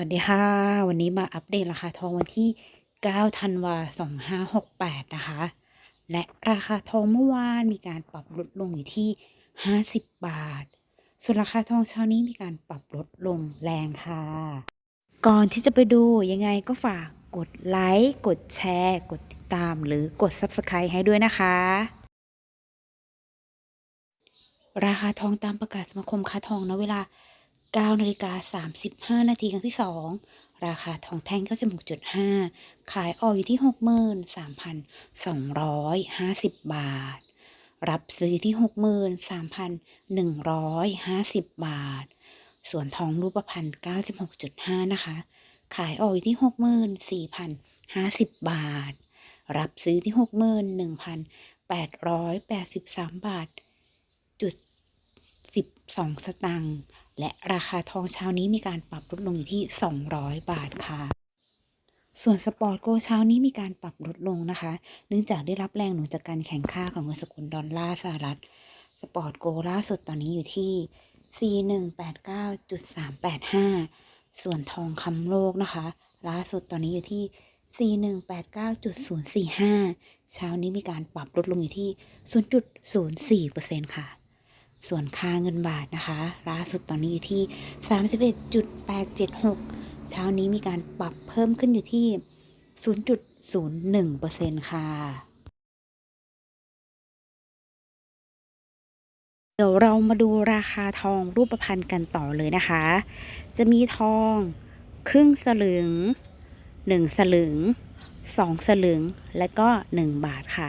วัสดีค่ะ วันนี้มาอัปเดตราคาทองวันที่ 9 ธันวา2568 นะคะ และราคาทองเมื่อวานมีการปรับลดลงอยู่ที่ 50 บาท ส่วนราคาทองเช้านี้มีการปรับลดลงแรงค่ะ ก่อนที่จะไปดูยังไงก็ฝากกดไลค์กดแชร์ กดติดตามหรือกด Subscribe ให้ด้วยนะคะ ราคาทองตามประกาศสมาคมค้าทองณเวลา 9นาฬิกา35 นาทีครั้งที่ 2 ราคาทองแท่ง 96.5 ขายออกอยู่ที่ 63,250 บาท รับซื้อที่ 63,150 บาท ส่วนทองรูปพรรณ96.5 นะคะ ขายออกอยู่ที่ 64,050 บาท รับซื้อที่ 61,883 บาทจุด12 สตางค์ และราคาทองเช้านี้มีการปรับลดลงอยู่ที่ 200 บาทค่ะ ส่วนสปอร์ตโกลด์เช้านี้มีการปรับลดลงนะคะ เนื่องจากได้รับแรงหนุนจากการแข่งค่าของเงินสกุลดอลลาร์สหรัฐ สปอร์ตโกลด์ล่าสุดตอนนี้อยู่ที่ 4189.385 ส่วนทองคำโลกนะคะ ล่าสุดตอนนี้อยู่ที่4189.045 เช้านี้มีการปรับลดลงอยู่ที่ 0.04%ค่ะ ส่วนค่าเงินบาทนะคะล่าสุดตอนนี้อยู่ที่ 31.876 เช้านี้มีการปรับเพิ่มขึ้นอยู่ที่ 0.01%ค่ะ เดี๋ยวเรามาดูราคาทองรูปพรรณกันต่อเลยนะคะ จะมีทองครึ่งสลึง 1 สลึง 2 สลึง และก็ 1 บาทค่ะ